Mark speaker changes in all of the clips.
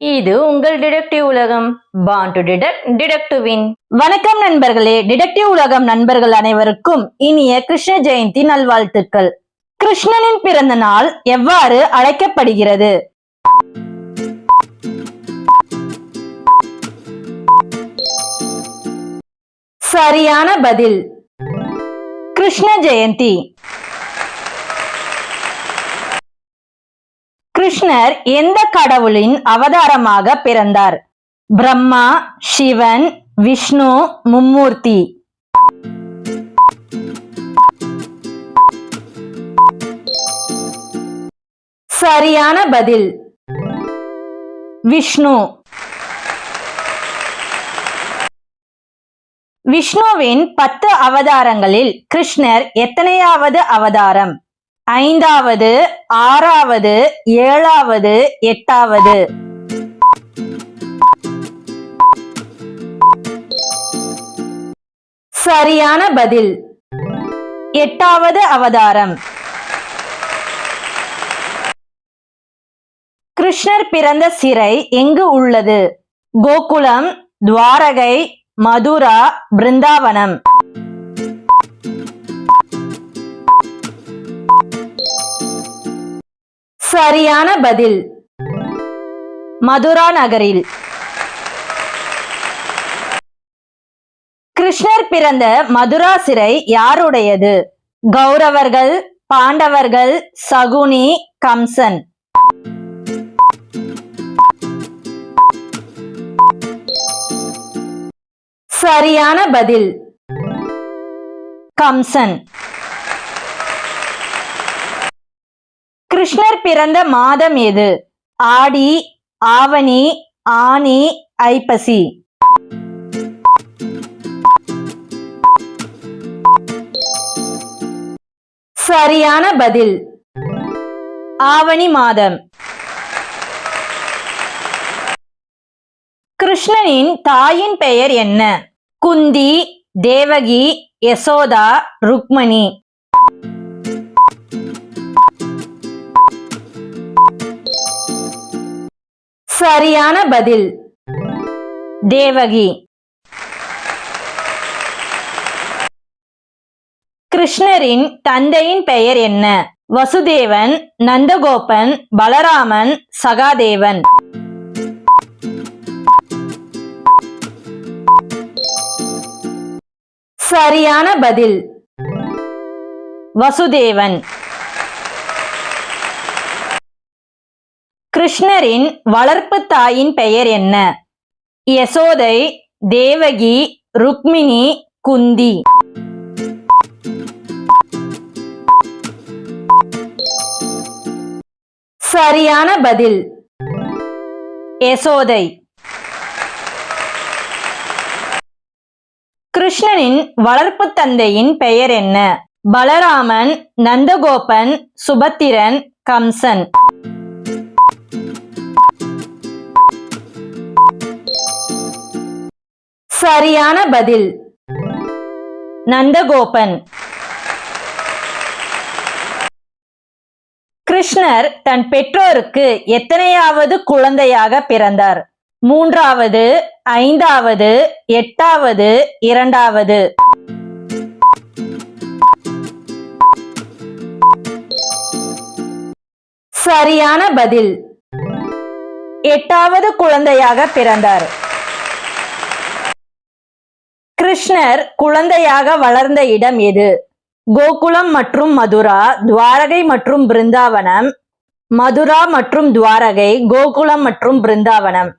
Speaker 1: இது உங்கள் டிடெக்டிவ் உலகம். Born to detect detect win வணக்கம் நண்பர்களே. டிடெக்டிவ் உலகம் நண்பர்கள் அனைவருக்கும் இனிய கிருஷ்ண ஜெயந்தி நல்வாழ்த்துக்கள். கிருஷ்ணனின் பிறந்த நாள் எவ்வாறு அழைக்கப்படுகிறது? சரியான பதில். கிருஷ்ண ஜெயந்தி. கிருஷ்ணர் எந்த கடவுளின் அவதாரமாக பிறந்தார்? பிரம்மா சிவன் விஷ்ணு மும்மூர்த்தி. சரியான பதில். விஷ்ணு. விஷ்ணுவின் பத்து அவதாரங்களில் கிருஷ்ணர் எத்தனையாவது அவதாரம்? ஐந்தாவது ஆறாவது ஏழாவது எட்டாவது. சரியான பதில். எட்டாவது அவதாரம். கிருஷ்ணர் பிறந்த சிறை எங்கு உள்ளது? கோகுலம் துவாரகை மதுரா பிருந்தாவனம். சரியான பதில். மதுரா நகரில். கிருஷ்ணர் பிறந்த மதுரா சிறை யாருடையது? கௌரவர்கள் பாண்டவர்கள் சகுனி கம்சன். சரியான பதில். கம்சன். கிருஷ்ணர் பிறந்த மாதம் எது? ஆடி ஆவணி ஆனி ஐப்பசி. சரியான பதில். ஆவணி மாதம். கிருஷ்ணனின் தாயின் பெயர் என்ன? குந்தி தேவகி யசோதா ருக்மணி. சரியான பதில். தேவகி. கிருஷ்ணரின் தந்தையின் பெயர் என்ன? வசுதேவன் நந்தகோபன் பலராமன் சகாதேவன். சரியான பதில். வசுதேவன். கிருஷ்ணரின் வளர்ப்பு தாயின் பெயர் என்ன? யசோதை தேவகி ருக்மிணி குந்தி. சரியான பதில். யசோதை. கிருஷ்ணனின் வளர்ப்பு தந்தையின் பெயர் என்ன? பலராமன் நந்தகோபன் சுபத்திரன் கம்சன். சரியான பதில். நந்தகோபன். கிருஷ்ணர் தன் பெற்றோருக்கு எத்தனையாவது குழந்தையாக பிறந்தார்? மூன்றாவது ஐந்தாவது எட்டாவது இரண்டாவது. சரியான பதில். எட்டாவது குழந்தையாக பிறந்தார். கிருஷ்ணர் குழந்தையாக வளர்ந்த இடம் எது? கோகுலம் மற்றும் மதுரா துவாரகை மற்றும் பிருந்தாவனம். மதுரா மற்றும் துவாரகை கோகுலம் மற்றும் பிருந்தாவனம்.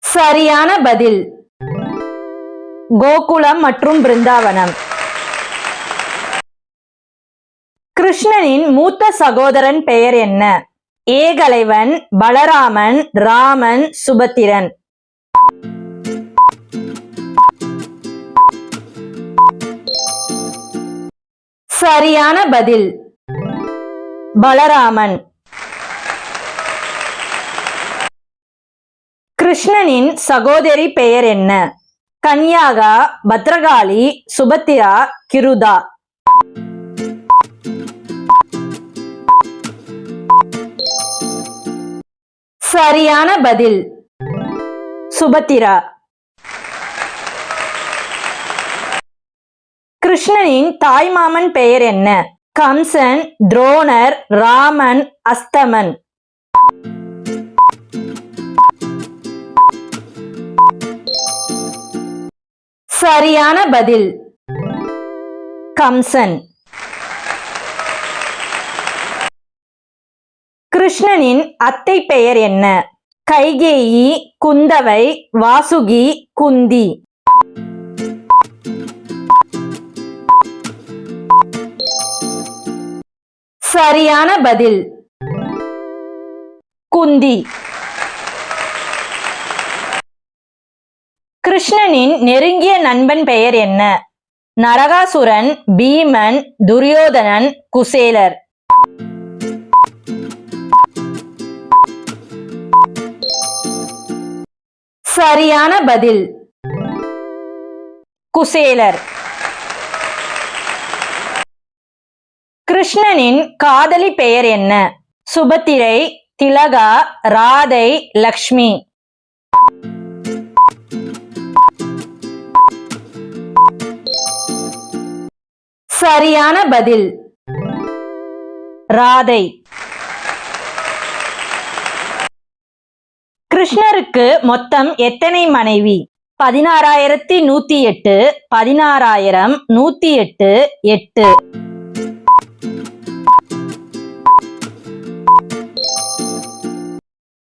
Speaker 1: சரியான பதில். கோகுலம் மற்றும் பிருந்தாவனம். கிருஷ்ணனின் மூத்த சகோதரன் பெயர் என்ன? ஏகலைவன் பலராமன் ராமன் சுபத்திரன். சரியான பதில். பலராமன். கிருஷ்ணனின் சகோதரி பெயர் என்ன? கன்யாகா பத்ரகாளி சுபத்திரா கிருதா. சரியான பதில். சுபத்திரா. கிருஷ்ணனின் தாய்மாமன் பெயர் என்ன? கம்சன் துரோணர் ராமன் அஸ்தமன். சரியான பதில். கம்சன். கிருஷ்ணனின் அத்தை பெயர் என்ன? கைகேயி குந்தவை வாசுகி குந்தி. சரியான பதில். குந்தி. கிருஷ்ணனின் நெருங்கிய நண்பன் பெயர் என்ன? நரகாசுரன் பீமன் துரியோதனன் குசேலர். சரியான பதில். குசேலர். கிருஷ்ணனின் காதலி பெயர் என்ன? சுபத்திரை திலகா ராதை லக்ஷ்மி. சரியான பதில். ராதை. கிருஷ்ணருக்கு மொத்தம் எத்தனை மனைவி? பதினாறாயிரத்தி நூத்தி எட்டு பதினாறாயிரம் நூத்தி எட்டு எட்டு.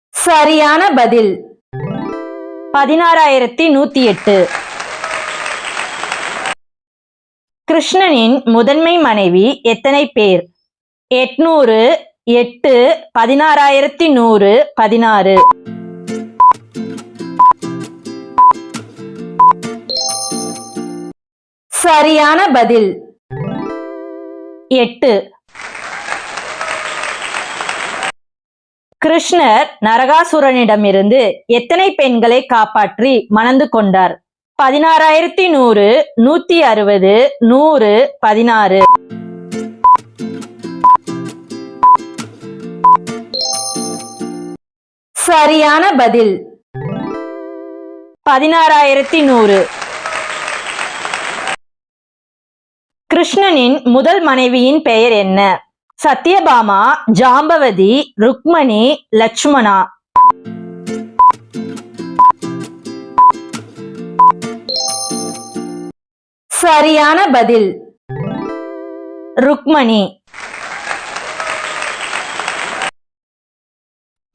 Speaker 1: சரியான பதில். பதினாறாயிரத்தி நூத்தி எட்டு. கிருஷ்ணனின் முதன்மை மனைவி எத்தனை பேர்? எட்நூறு எட்டு பதினாறாயிரத்தி நூறு பதினாறு. சரியான பதில். எட்டு. கிருஷ்ணர் நரகாசுரனிடமிருந்து எத்தனை பெண்களை காப்பாற்றி மணந்து கொண்டார்? பதினாறாயிரத்தி நூறு நூத்தி அறுபது நூறு பதினாறு. சரியான பதில். பதினாறாயிரத்தி நூறு. கிருஷ்ணனின் முதல் மனைவியின் பெயர் என்ன? சத்யபாமா ஜாம்பவதி ருக்மணி லட்சுமணா? சரியான பதில். ருக்மணி.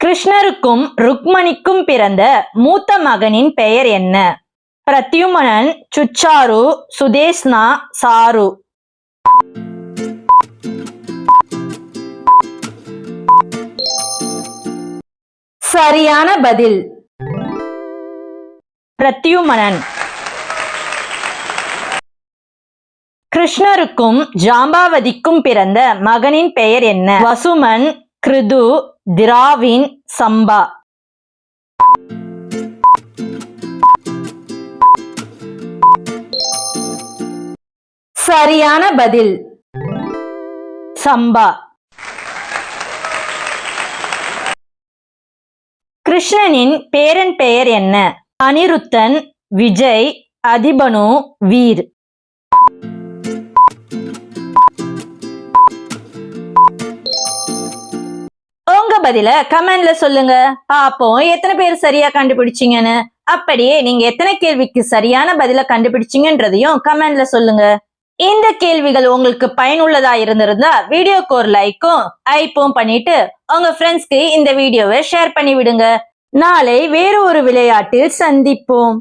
Speaker 1: கிருஷ்ணருக்கும் ருக்மணிக்கும் பிறந்த மூத்த மகனின் பெயர் என்ன? பிரத்யுமனன் சுச்சாரு சுதேஷ்னா சாரு. சரியான பதில். பிரத்யுமனன். கிருஷ்ணருக்கும் ஜாம்பாவதிக்கும் பிறந்த மகனின் பெயர் என்ன? வசுமன் கிருது திராவின் சம்பா. சரியான பதில். சம்பா. கிருஷ்ணனின் பேரன் பெயர் என்ன? அனிருத்தன் விஜய் அதிபனு வீர். உங்க பதில கமெண்ட்ல சொல்லுங்க. பாப்போம் எத்தனை பேர் சரியா கண்டுபிடிச்சீங்கன்னு. அப்படியே நீங்க எத்தனை கேள்விக்கு சரியான பதில கண்டுபிடிச்சீங்கன்றதையும் கமெண்ட்ல சொல்லுங்க. இந்த கேள்விகள் உங்களுக்கு பயனுள்ளதா இருந்திருந்தா வீடியோக்கு ஒரு லைக்கும் ஐப்பும் பண்ணிட்டு உங்க ஃப்ரெண்ட்ஸ்க்கு இந்த வீடியோவை ஷேர் பண்ணி விடுங்க நாளை வேறு ஒரு விளையாட்டில் சந்திப்போம்.